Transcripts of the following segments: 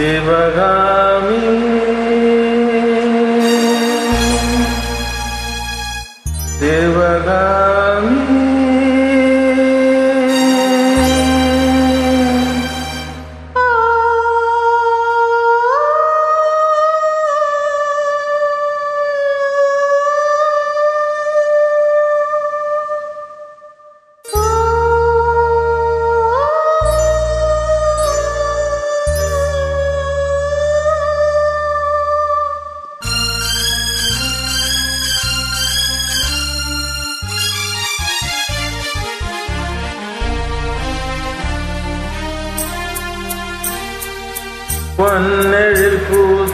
சிவகாமி சிவகாமி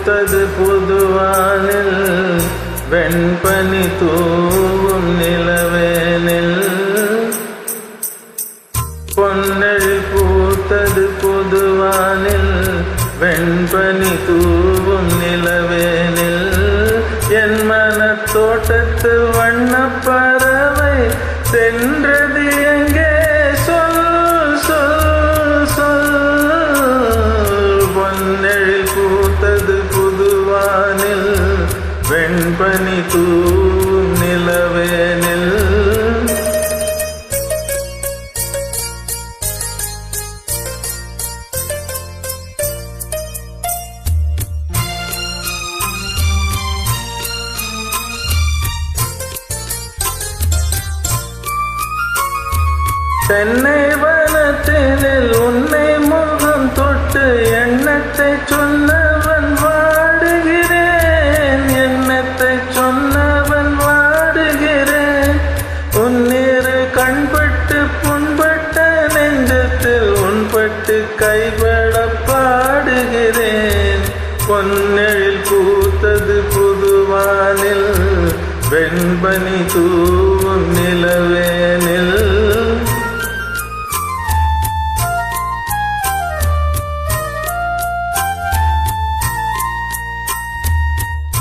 பூத்தது புதுவானில் வெண்பனி தூவும் நிலவேனில். பொன்னழி பூத்தது புதுவானில் வெண்பனி தூவும் நிலவேனில். என் மனத் தோட்டத்து வண்ணப் பூத்தது புதுவானில் வெண்பனி தூவும் நிலவேனில் தென்னை வனத்தினில் உன்னை பட்டு கைபட பாடுகிறேன். பொன்னெழில் பூத்தது புதுவானில் வெண்பனி தூவும் நிலவேனில்.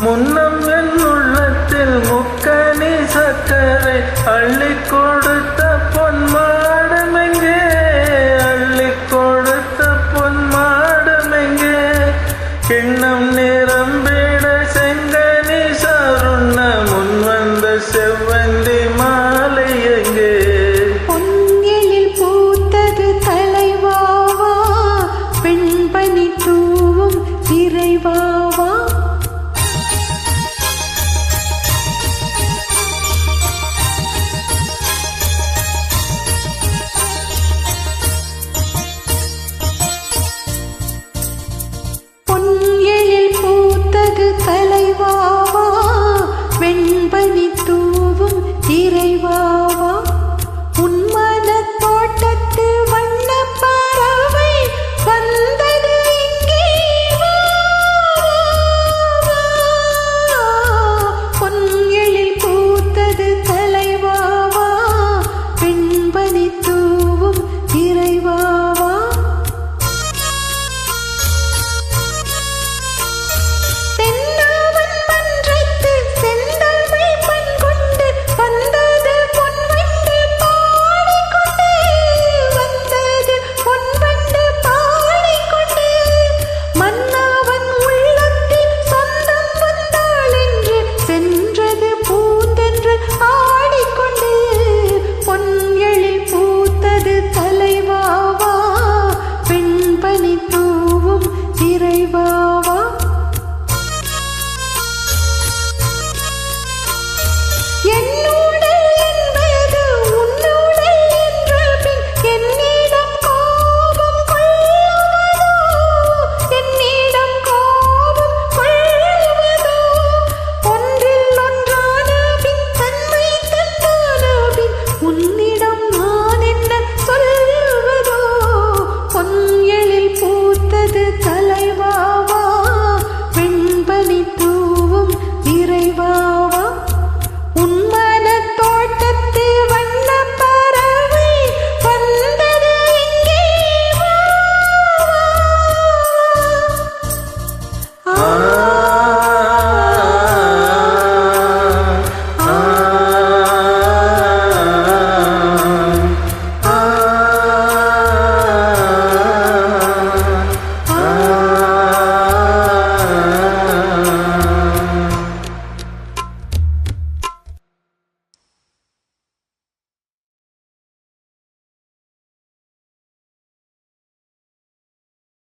முன்னம் என் உள்ளத்தில் முக்கனி சக்கரை அள்ளி கொடுத்த பொன்மாடமே